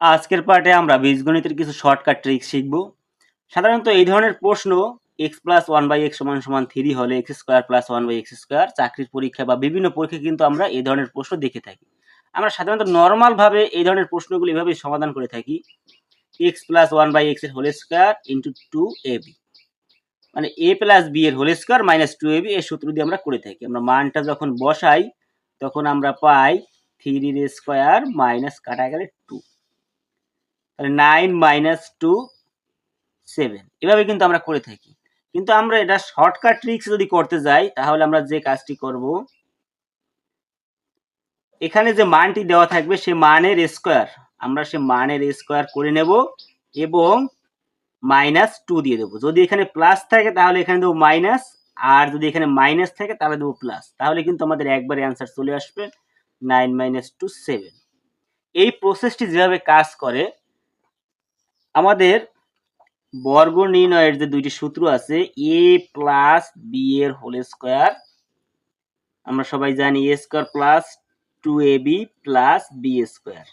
আজকের পার্টে আমরা বীজগণিতের কিছু শর্টকাট ট্রিক শিখব। সাধারণত এই ধরনের প্রশ্ন X plus one by X সমান সমান থ্রি হলে X square plus one by X square চাকরির পরীক্ষা বা বিভিন্ন পরীক্ষা কিন্তু আমরা এই ধরনের প্রশ্ন দেখে থাকি। আমরা সাধারণত নর্মালভাবে এই ধরনের প্রশ্নগুলো এভাবেই সমাধান করে থাকি। এক্স প্লাস ওয়ান বাই এক্সের whole square into two A B মানে এ প্লাস বি এর whole square minus two A B এই সূত্র দিয়ে আমরা করে থাকি। আমরা মানটা যখন বসাই, তখন আমরা পাই থ্রির স্কোয়ার মাইনাস কাটা গেলে two nine minus two seven এভাবে কিন্তু আমরা করে থাকি। কিন্তু আমরা এটা শর্টকাট ট্রিক্স যদি করতে যাই, তাহলে আমরা যে কাজটি করব, এখানে যে মানটি দেওয়া থাকবে, সে মানের স্কোয়ার আমরা সে মানের স্কোয়ার করে নেব এবং মাইনাস টু দিয়ে দেবো। যদি এখানে প্লাস থাকে, তাহলে এখানে দেবো মাইনাস আর যদি এখানে মাইনাস থাকে, তাহলে দেবো প্লাস তাহলে কিন্তু আমাদের একবারে অ্যান্সার চলে আসবে নাইন মাইনাস টু সেভেন এই প্রসেসটি যেভাবে কাজ করে আমাদের বর্গ নির্ণয়ের যে দুইটি সূত্র আছে এ প্লাস বি এর হোল স্কোয়ার আমরা সবাই জানি A square plus two A B plus B square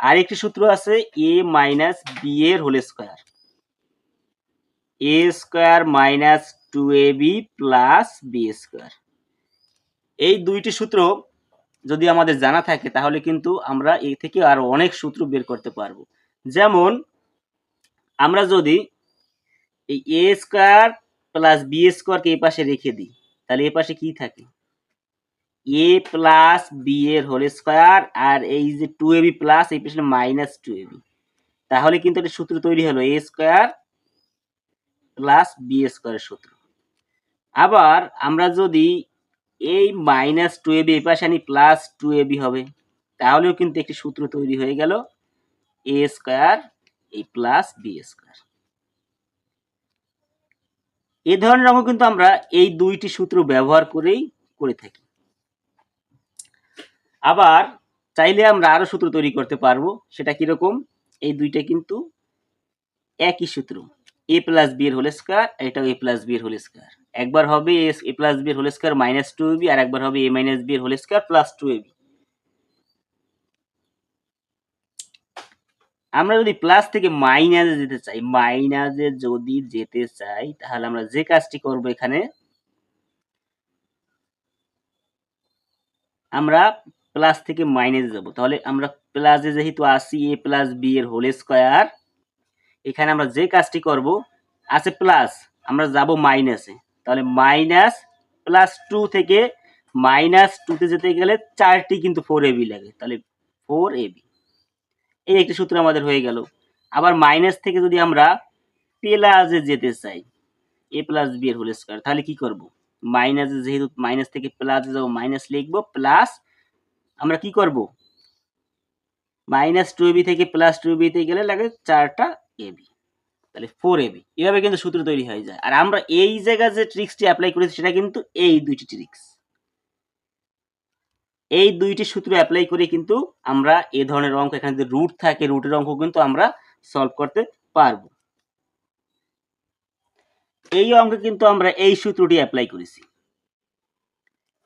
আর একটি সূত্র আছে এ মাইনাস বি এর whole square A square minus two A B plus B square এই দুইটি সূত্র যদি আমাদের জানা থাকে, তাহলে কিন্তু আমরা এই থেকে আরও অনেক সূত্র বের করতে পারব। যেমন আমরা যদি এই এ স্কোয়ার প্লাস বি স্কোয়ারকে এই পাশে রেখে দিই, তাহলে এ পাশে কি থাকে? এ প্লাস বি এর হোল স্কোয়ার আর এই যে টু এ বি প্লাস এই পাশে মাইনাস টু এ বি তাহলে কিন্তু একটা সূত্র তৈরি হলো এ স্কোয়ার প্লাস বি স্কোয়ারের সূত্র। আবার আমরা যদি এই মাইনাস টু এ বি এই পাশে আনি প্লাস টু এ বি হবে, তাহলেও কিন্তু একটি সূত্র তৈরি হয়ে গেল এ স্কোয়ার এই প্লাস বি স্কোয়ার এ ধরনের অঙ্ক কিন্তু আমরা এই দুইটি সূত্র ব্যবহার করেই করে থাকি। আবার চাইলে আমরা আরও সূত্র তৈরি করতে পারব, সেটা কীরকম? এই দুইটা কিন্তু একই সূত্র। এ প্লাস বি এর হোল স্কোয়ার এটাও এ প্লাস বি এর হোল স্কোয়ার একবার হবে এ প্লাস বি এর whole square minus two B আর একবার হবে এ মাইনাস বি এর whole square plus two B আমরা যদি প্লাস থেকে মাইনাসে যেতে চাই মাইনাসে যদি যেতে চাই, তাহলে আমরা যে কাজটি করব এখানে, আমরা প্লাস থেকে মাইনাসে যাব। তাহলে আমরা প্লাসে যেহেতু আসি এ প্লাস বি এর হোল স্কোয়ার এখানে আমরা যে কাজটি করব, আছে প্লাস আমরা যাব মাইনাসে তাহলে মাইনাস প্লাস টু থেকে মাইনাস টুতে যেতে গেলে চারটি কিন্তু ফোর এবি লাগে। তাহলে ফোর এবি এই একটি সূত্র আমাদের হয়ে গেল। আবার মাইনাস থেকে যদি আমরা প্লাসে যেতে চাই এ প্লাস বি এর হোল স্কোয়ার তাহলে কি করব? মাইনাসে যেহেতু মাইনাস থেকে প্লাসে যাব মাইনাস লিখব প্লাস আমরা কি করব? মাইনাস টু এবি থেকে প্লাস টু বিতে গেলে লাগে চারটা এবি তাহলে ফোর এবি এভাবে কিন্তু সূত্র তৈরি হয়ে যায়। আর আমরা এই জায়গায় যে ট্রিক্সটি অ্যাপ্লাই করেছি, সেটা কিন্তু এই দুইটি ট্রিক্স এই দুইটি সূত্র অ্যাপ্লাই করে কিন্তু আমরা এই ধরনের অঙ্ক, এখানে যে রুট থাকে রুটের অঙ্ক কিন্তু আমরা সলভ করতে পারব। এই অঙ্কে কিন্তু আমরা এই সূত্রটি অ্যাপ্লাই করেছি।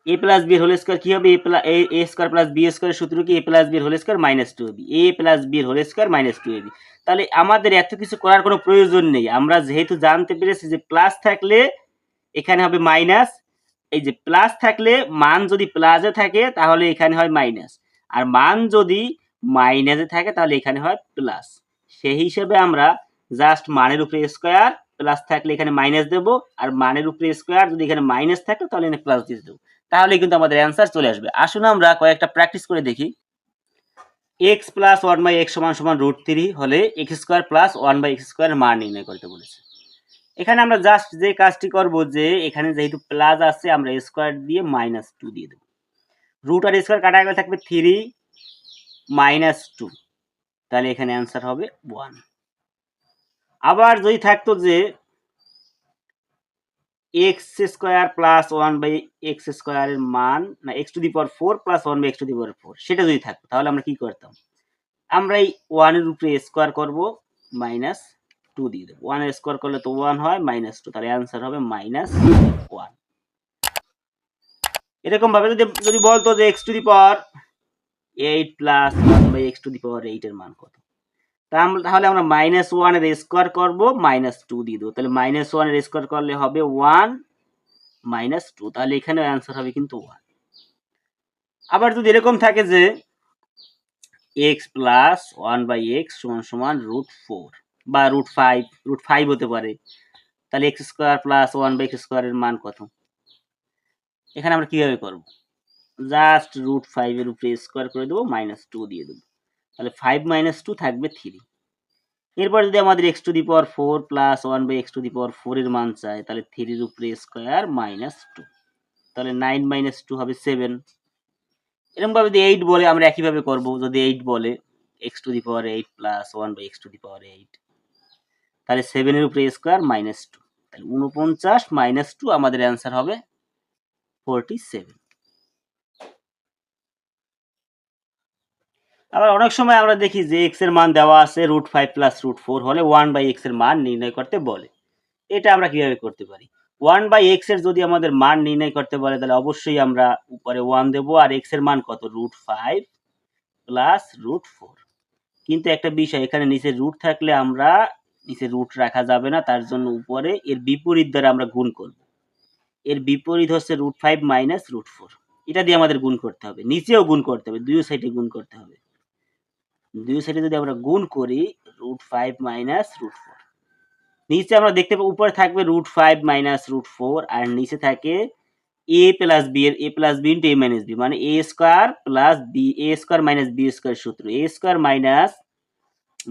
A plus B whole square কি হবে? A plus A square plus B square সূত্র কি? A plus B whole square minus two AB A plus B whole square minus two AB তাহলে আমাদের এত কিছু করার কোনো প্রয়োজন নেই। আমরা যেহেতু জানতে পেরেছি যে প্লাস থাকলে এখানে হবে মাইনাস এই যে প্লাস থাকলে মান যদি প্লাসে থাকে, তাহলে এখানে হয় মাইনাস আর মান যদি মাইনাসে থাকে, তাহলে এখানে হয় প্লাস সেই হিসেবে আমরা জাস্ট মানের উপরে স্কোয়ার প্লাস থাকলে এখানে মাইনাস দেবো, আর মানের উপরে স্কোয়ার যদি এখানে মাইনাস থাকে, তাহলে এখানে প্লাস দিয়ে দেবো। তাহলে কিন্তু আমাদের অ্যান্সার চলে আসবে। আসুন আমরা কয়েকটা প্র্যাকটিস করে দেখি। X plus one by X সমান সমান রুট থ্রি হলে X square plus one by X square মান নির্ণয় করতে বলেছে। এখানে আমরা জাস্ট যে কাজটি করব যে এখানে যেহেতু প্লাস আছে, আমরা স্কোয়ার দিয়ে মাইনাস টু দিয়ে দেবো। রুট আর স্কোয়ার কাটা গেলে থাকবে থ্রি মাইনাস টু তাহলে এখানে অ্যান্সার হবে ওয়ান আবার যদি থাকতো যে X square plus one by X স্কোয়ারের মান, না X to the power four plus one by X to the power four সেটা যদি থাকতো, তাহলে আমরা কি করতাম? আমরা এই ওয়ানের উপরে স্কোয়ার করব মাইনাস টু দিয়ে দেবো। ওয়ান স্কোয়ার করলে তো ওয়ান হয় মাইনাস টু তাহলে অ্যান্সার হবে মাইনাস ওয়ান এরকম ভাবে যদি যদি বলতো যে X to the power eight plus one by X to the power এইটের মান কত? তাহলে আমরা মাইনাস ওয়ানের স্কোয়ার করব মাইনাস টু দিয়ে দেবো। তাহলে মাইনাস ওয়ানের স্কোয়ার করলে হবে ওয়ান মাইনাস টু তাহলে এখানে অ্যান্সার হবে কিন্তু ওয়ান আবার যদি এরকম থাকে যে X plus one by X সমান সমান রুট ফোর বা রুট ফাইভ রুট ফাইভ হতে পারে। তাহলে X square plus one by X স্কোয়ারের মান কত? এখানে আমরা কীভাবে করব? জাস্ট রুট ফাইভের উপরে স্কোয়ার করে দেবো মাইনাস টু দিয়ে দেবো। তাহলে ফাইভ মাইনাস টু থাকবে থ্রি এরপর যদি আমাদের X to the power four plus one by X to the power ফোরের মান চাই তাহলে থ্রির উপরে স্কোয়ার মাইনাস টু তাহলে নাইন মাইনাস টু হবে সেভেন এরকমভাবে যদি এইট বলে, আমরা একইভাবে করব। যদি এইট বলে X to the power eight plus one by X to the power eight তাহলে সেভেনের উপরে স্কোয়ার মাইনাস টু তাহলে উনপঞ্চাশ মাইনাস টু আমাদের অ্যান্সার হবে ফোরটি সেভেন আবার অনেক সময় আমরা দেখি যে এক্সের মান দেওয়া আছে root five plus root four হলে ওয়ান বাই এক্সের মান নির্ণয় করতে বলে। এটা আমরা কীভাবে করতে পারি? ওয়ান বাই এক্সের যদি আমাদের মান নির্ণয় করতে বলে, তাহলে অবশ্যই আমরা উপরে ওয়ান দেবো আর এক্সের মান কত? Root five plus root four কিন্তু একটা বিষয়, এখানে নিচে রুট থাকলে আমরা নিচে রুট রাখা যাবে না, তার জন্য উপরে এর বিপরীত দ্বারা আমরা গুণ করব। এর বিপরীত হচ্ছে root five minus root four. এটা দিয়ে আমাদের গুণ করতে হবে। নিচেও গুণ করতে হবে, দুই সাইডে গুণ করতে হবে। দুই সাইডে যদি আমরা গুণ করি, root five minus root four. নিচে আমরা দেখতে পাবো, উপরে থাকবে root five minus root four, আর নিচে থাকে এ প্লাস বি এর A plus B into A minus B মানে A square plus B A square minus B square সূত্র। A square minus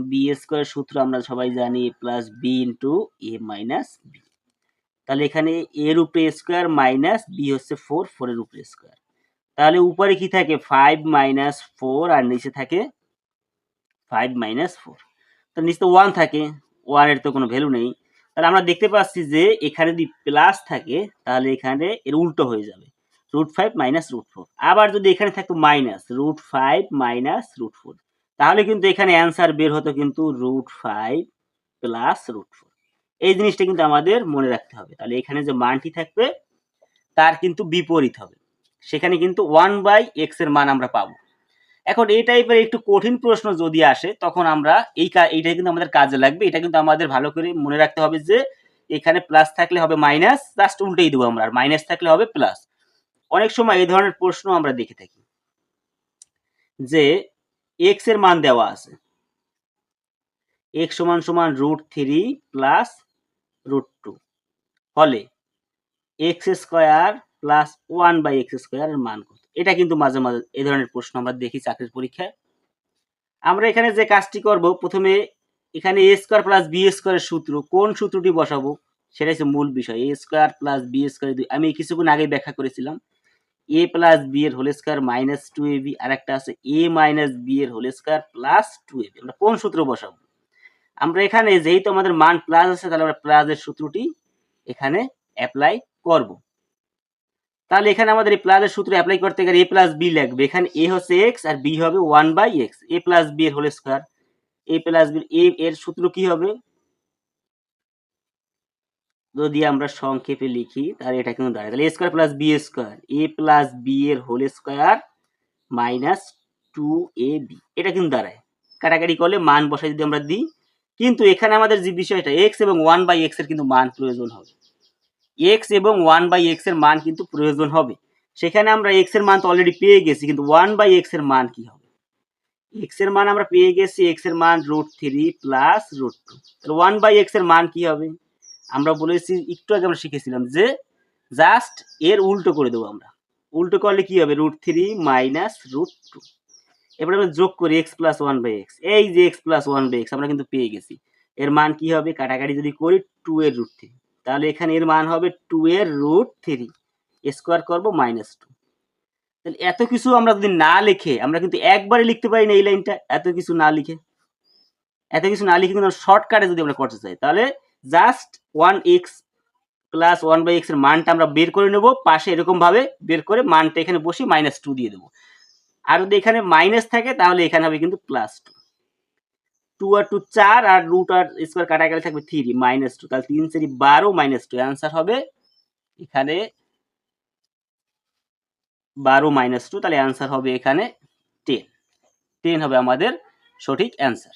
B square সূত্র আমরা সবাই জানি plus B into A minus B তাহলে এখানে এর উপরে স্কোয়ার মাইনাস বি হচ্ছে ফোর ফোরের উপরে স্কোয়ার তাহলে উপরে কি থাকে? ফাইভ মাইনাস ফোর আর নিচে থাকে ফাইভ মাইনাস ফোর তো নিচে তো ওয়ান থাকে ওয়ানের তো কোনো ভ্যালু নেই। তাহলে আমরা দেখতে পাচ্ছি যে এখানে যদি প্লাস থাকে, তাহলে এখানে এর উল্টো হয়ে যাবে। Root five minus root four আবার যদি এখানে থাকতো minus root five minus root four তাহলে কিন্তু এখানে অ্যান্সার বের হতো কিন্তু root five plus root four এই জিনিসটা কিন্তু আমাদের মনে রাখতে হবে। তাহলে এখানে যে মানটি থাকবে, তার কিন্তু বিপরীত হবে। সেখানে কিন্তু ওয়ান বাই এক্সের মান আমরা পাবো। এখন এই টাইপের একটু কঠিন প্রশ্ন যদি আসে, তখন আমরা এই এইটা কিন্তু আমাদের কাজে লাগবে। এটা কিন্তু আমাদের ভালো করে মনে রাখতে হবে যে, এখানে প্লাস থাকলে হবে মাইনাস জাস্ট উল্টেই দেবো আমরা। আর মাইনাস থাকলে হবে প্লাস অনেক সময় এই ধরনের প্রশ্ন আমরা দেখে থাকি যে এক্সের মান দেওয়া আছে। এক্স সমান সমান root three plus root two হলে X square plus one by X স্কোয়ারের মান কত? এটা কিন্তু মাঝে মাঝে এই ধরনের প্রশ্ন আমরা দেখি চাকরির পরীক্ষায়। আমরা এখানে যে কাজটি করব, প্রথমে এখানে এ স্কোয়ার প্লাস বি স্কোয়ারের সূত্র, কোন সূত্রটি বসাবো? সেটা হচ্ছে মূল বিষয়। A square plus B square আমি কিছুক্ষণ আগে ব্যাখ্যা করেছিলাম। এ প্লাস বি এর whole square minus two A B আর একটা আছে এ মাইনাস বি এর whole square plus two A B আমরা কোন সূত্র বসাবো? আমরা এখানে যেহেতু আমাদের মান প্লাস আছে, তাহলে আমরা প্লাসের সূত্রটি এখানে অ্যাপ্লাই করব। তাহলে এখানে আমাদের এই প্লাসের সূত্র অ্যাপ্লাই করতে গেলে এ প্লাস বি লাগবে। এখানে এ হচ্ছে এক্স আর বি হবে one by X A plus B এর whole square A plus B এর সূত্র কি হবে? যদি আমরা সংক্ষেপে লিখি, তাহলে এটা কিন্তু দাঁড়ায়। তাহলে A square plus B square A plus B এর whole square minus two A B এটা কিন্তু দাঁড়ায়। কাটাকাটি করলে মান বসাই যদি আমরা দিই, কিন্তু এখানে আমাদের যে বিষয়টা এক্স এবং ওয়ান বাই এক্সের কিন্তু মান প্রয়োজন হবে। এক্স এবং ওয়ান বাই এক্সের মান কিন্তু প্রয়োজন হবে। সেখানে আমরা এক্সের মান তো অলরেডি পেয়ে গেছি, কিন্তু ওয়ান বাই এক্সের মান কি হবে? এক্সের মান আমরা পেয়ে গেছি এক্সের মান root three plus root two তাহলে ওয়ান বাই এক্সের মান কি হবে? আমরা বলেছি, একটু আগে আমরা শিখেছিলাম যে জাস্ট এর উল্টো করে দেবো আমরা। উল্টো করলে কি হবে? Root three minus root two এবার আমরা যোগ করি x plus one by x এই যে x plus one by x আমরা কিন্তু পেয়ে গেছি। এর মান কি হবে? কাটাকাটি যদি করি টু এর রুট থ্রি তাহলে এখানে এর মান হবে টু এর রুট থ্রি স্কোয়ার করব মাইনাস টু তাহলে এত কিছু আমরা যদি না লিখে, আমরা কিন্তু একবারে লিখতে পারি না এই লাইনটা এত কিছু না লিখে। এত কিছু না লিখে কিন্তু শর্টকাটে যদি আমরা করতে চাই, তাহলে just one x plus one by এক্সের মানটা আমরা বের করে নেব, পাশে এরকম ভাবে বের করে মানটা এখানে বসে মাইনাস টু দিয়ে দেবো। আর যদি এখানে মাইনাস থাকে, তাহলে এখানে হবে কিন্তু প্লাস টু টু আর টু চার আর রুট আর স্কোয়ার কাটা গেলে থাকবে থ্রি মাইনাস টু তাহলে তিন চারি বারো মাইনাস টু অ্যান্সার হবে এখানে বারো মাইনাস টু তাহলে অ্যান্সার হবে এখানে টেন টেন হবে আমাদের সঠিক অ্যান্সার